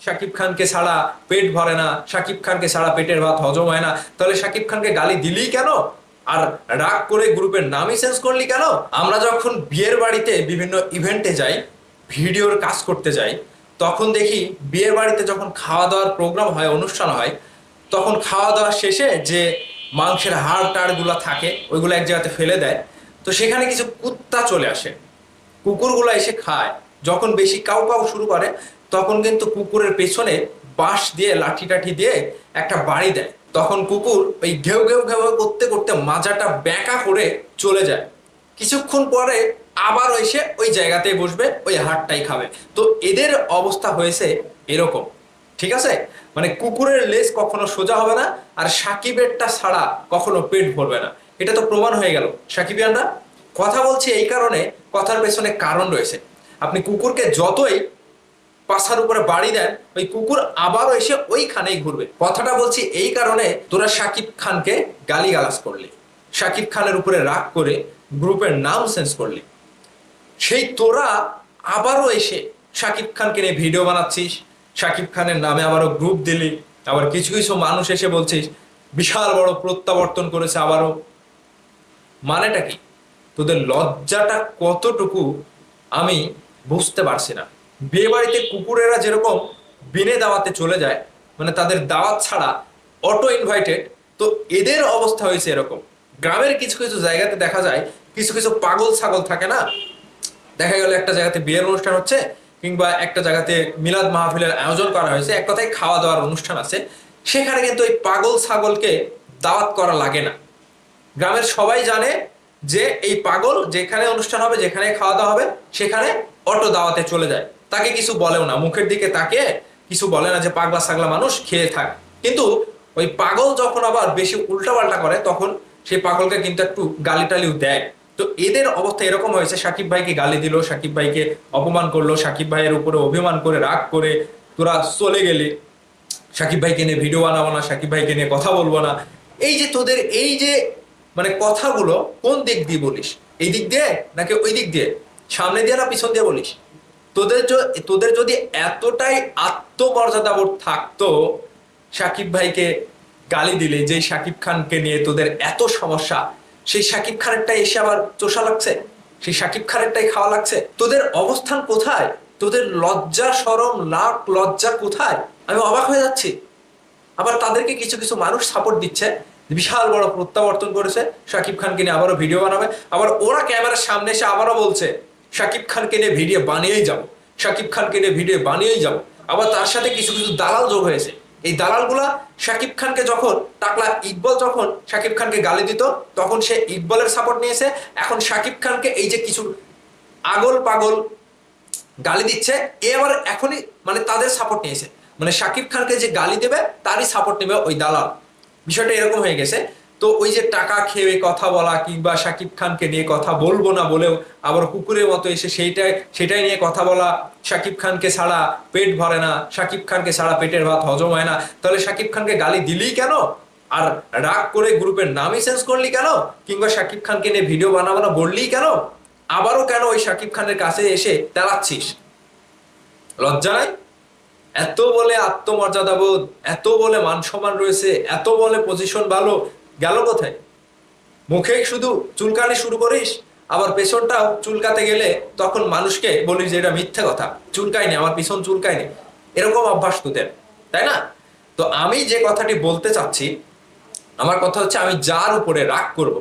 শাকিব খানকে ছাড়া পেট ভরে না, শাকিব খানকে ছাড়া পেটের ভাত হজম হয় না। তাহলে শাকিব খানকে গালি দিলি কেন? আর রাগ করে গ্রুপের নামই চেঞ্জ করলি কেন? আমরা যখন বিয়ের বাড়িতে বিভিন্ন ইভেন্টে যাই ভিডিওর কাজ করতে যাই, তখন দেখি বিয়ের বাড়িতে যখন খাওয়া দাওয়ার প্রোগ্রাম হয়, অনুষ্ঠান হয়, তখন খাওয়া দাওয়া শেষে যে মাংসের হাড় টাড়গুলো থাকে, ওইগুলো এক জায়গাতে ফেলে দেয়। তো সেখানে কিছু কুত্তা চলে আসে। কুকুরগুলো এসে খায়। যখন বেশি কাউ কাউ শুরু করে তখন কিন্তু কুকুরের পেছনে বাঁশ দিয়ে লাঠি টাঠি দিয়ে একটা বাড়ি দেয়। তখন কুকুর ওই ঘেউ ঘেউ ঘেউ করতে করতে মাজাটা ব্যাঁকা করে চলে যায়। কিছুক্ষণ পরে আবার এসে ওই জায়গাতেই বসবে, ওই হাড়টাই খাবে। তো এদের অবস্থা হয়েছে এরকম, ঠিক আছে? মানে কুকুরের লেজ কখনো সোজা হবে না, আর সাকিবেরটা ছাড়া কখনো পেট ভরবে না। এটা তো প্রমাণ হয়ে গেল। সাকিবিয়ানরা কথা বলছি এই কারণে, কথার পেছনে কারণ রয়েছে। আপনি কুকুরকে যতই পাশার উপরে বাড়ি দেন, ওই কুকুর আবারও এসে ওইখানেই ঘুরবে। কথাটা বলছি এই কারণে তোরা সাকিব খানকে গালিগালাজ করলি। সাকিব খানের উপরে রাগ করে গ্রুপের নাম চেঞ্জ করলি। সেই তোরা আবারও এসে সাকিব খানকে নিয়ে ভিডিও বানাচ্ছিস, সাকিব খানের নামে আবারও গ্রুপ দিলি, আবার কিছু কিছু মানুষ এসে বলছিস, বিশাল বড় প্রত্যাবর্তন করেছে আবারও। মানেটা কি? তোদের লজ্জাটা কতটুকু আমি বুঝতে পারছি না। বিয়ে বাড়িতে কুকুরেরা যেরকম বিনে দাওয়াতে চলে যায় মানে তাদের দাওয়াত ছাড়া অটো ইনভাইটেড তো এদের অবস্থা হয়েছে এরকম। গ্রামের কিছু কিছু জায়গাতে দেখা যায়, কিছু কিছু পাগল ছাগল থাকে না? দেখা গেল একটা জায়গাতে বিয়ের অনুষ্ঠান হচ্ছে, কিংবা একটা জায়গাতে মিলাদ মাহফিলের আয়োজন করা হয়েছে, এক কথায় খাওয়া দাওয়ার অনুষ্ঠান আছে। সেখানে কিন্তু ওই পাগল ছাগলকে দাওয়াত করা লাগে না। গ্রামের সবাই জানে যে এই পাগল যেখানে অনুষ্ঠান হবে, যেখানে খাওয়া দাওয়া হবে, সেখানে অটো দাওয়াতে চলে যায়। তাকে কিছু বলেও না। মুখের দিকে তাকে কিছু বলে না যে পাগলা ছাগলা মানুষ খেয়ে থাক। কিন্তু ওই পাগল যখন আবার বেশি উল্টাপাল্টা করে, তখন সেই পাগলকে কিন্তু একটু গালি টালিও দেয়। তো এদের অবস্থা এরকম হয়েছে, সাকিব ভাইকে গালি দিল, সাকিব ভাইকে অপমান করল, সাকিব ভাইয়ের উপরে অভিমান করে, রাগ করে তোরা চলে গেলি। সাকিব ভাইকে নিয়ে ভিডিও বানাবো না, সাকিব ভাইকে নিয়ে কথা বলব না। এই যে তোদের এই যে মানে কথাগুলো কোন দিক দিয়ে বলিস? এই দিক দিয়ে নাকি ওই দিক দিয়ে? সামনে দিয়ে না পিছন দিয়ে বলিস? তোদের তোদের যদি এতটাই আত্মমর্যাদাবোধ থাকতো সাকিব ভাইকে গালি দিলে, যে সাকিব খানকে নিয়ে তোদের এত সমস্যা, সেই সাকিব খানেরটাই এসে আবার চোষা লাগছে? সেই সাকিব খানেরটাই খাওয়া লাগছে? তোদের অবস্থান কোথায়? তোদের লজ্জা সরম লাখ লজ্জা কোথায়? আমি অবাক হয়ে যাচ্ছি। আবার তাদেরকে কিছু কিছু মানুষ সাপোর্ট দিচ্ছে, বিশাল বড় প্রত্যাবর্তন করেছে শাকিব খানকে নিয়ে আবারও ভিডিও বানাবে, আবার ওরা ক্যামেরার সামনে এসে আবারও বলছে শাকিব খানকে নিয়ে ভিডিও বানিয়েই যাব। শাকিব খানকে নিয়ে ভিডিও বানিয়েই যাব। আবার তার সাথে কিছু কিছু দালাল যোগ হয়েছে। এই দালালগুলা শাকিব খানকে যখন টাকলা ইকবল যখন শাকিব খানকে গালি দিত, তখন সে ইকবলের সাপোর্ট নিয়েছে। এখন শাকিব খানকে এই যে কিছু আগল পাগল গালি দিচ্ছে, এ আবার এখনই মানে তাদের সাপোর্ট নিয়েছে। মানে শাকিব খানকে যে গালি দেবে, তারই সাপোর্ট নেবে ওই দালাল। বিষয়টা এরকম হয়ে গেছে। তো ওই যে টাকা খেয়ে কথা বলা কিংবা শাকিব খানকে নিয়ে কথা বলব না বলেও আবার কুকুরের মতো এসে সেইটাই, সেটাই নিয়ে কথা বলা শাকিব খানকে ছাড়া পেট ভরে না শাকিব খানকে ছাড়া পেটের ভাত হজম হয় না। তাহলে শাকিব খানকে গালি দিলি কেন? আর রাগ করে গ্রুপের নামই চেঞ্জ করলি কেন? কিংবা শাকিব খানকে নিয়ে ভিডিও বানাবো না বললি কেন? আবারও কেন ওই শাকিব খানের কাছে এসে তেলাচ্ছিস? লজ্জা নাই? এত বলে আত্মমর্যাদা বোধ এত বলে মান সম্মান রয়েছে, এত বলে পজিশন ভালো গেল কোথায়? মুখে শুধু চুলকানি শুরু করিস, আবার পেছনটাও চুলকাতে গেলে তখন মানুষকে বলিস যে এটা মিথ্যে কথা, চুলকায়নি, আমার পিছন চুলকায়নি। এরকম অভ্যাস তোদের, তাই না? তো আমি যে কথাটি বলতে চাচ্ছি, আমার কথা হচ্ছে আমি যার উপরে রাগ করব,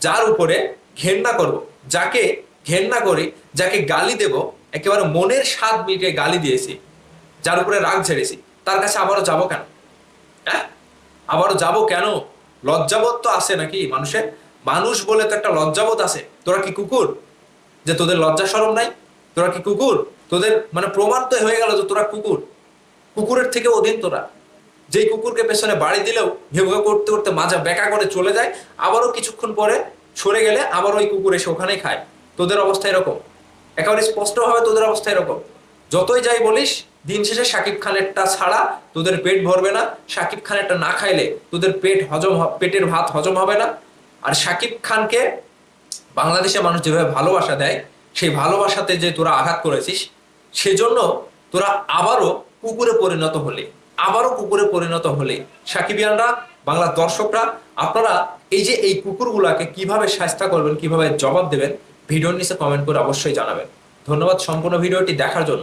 যার উপরে ঘেন্না করব, যাকে ঘেন্না করি, যাকে গালি দেব, একেবারে মনের স্বাদ মিটিয়ে গালি দিয়েছি, যার উপরে রাগ ঝেড়েছি, তার কাছে আবারও যাব কেন? হ্যাঁ? আবারও যাব কেন? লজ্জাবোধ তো আছে নাকি? মানুষের মানুষ বলে তো একটা লজ্জাবোধ আছে। তোরা কি কুকুর? যে তোদের লজ্জা সরম নাই? তোরা কি কুকুর? তোদের মানে প্রমাণ তো হয়ে গেল যে তোরা কুকুর। কুকুরের থেকে অধীন তোরা। যেই কুকুরকে পেছনে বাড়ি দিলেও ঘেউ করতে করতে মাজা বেকা করে চলে যায়, আবারও কিছুক্ষণ পরে সরে গেলে আবার ওই কুকুর এসে ওখানেই খায়। তোদের অবস্থা এরকম। একেবারে স্পষ্টভাবে তোদের অবস্থা এরকম। যতই যাই বলিস দিন শেষে সাকিব খানেরটা ছাড়া তোদের পেট ভরবে না। সাকিব খানেরটা না খাইলে তোদের পেট হজম পেটের ভাত হজম হবে না। আর সাকিব খানকে বাংলাদেশের মানুষ যেভাবে ভালোবাসা দেয়, সেই ভালোবাসাতে যে তোরা আঘাত করেছিস, সেজন্য তোরা আবারও কুকুরে পরিণত হলে। আবারও কুকুরে পরিণত হলে। সাকিবিয়ানরা, বাংলার দর্শকরা, আপনারা এই যে এই কুকুরগুলাকে কীভাবে শাস্তা করবেন, কীভাবে জবাব দেবেন, ভিডিওর নিচে কমেন্ট করে অবশ্যই জানাবেন। ধন্যবাদ সম্পূর্ণ ভিডিওটি দেখার জন্য।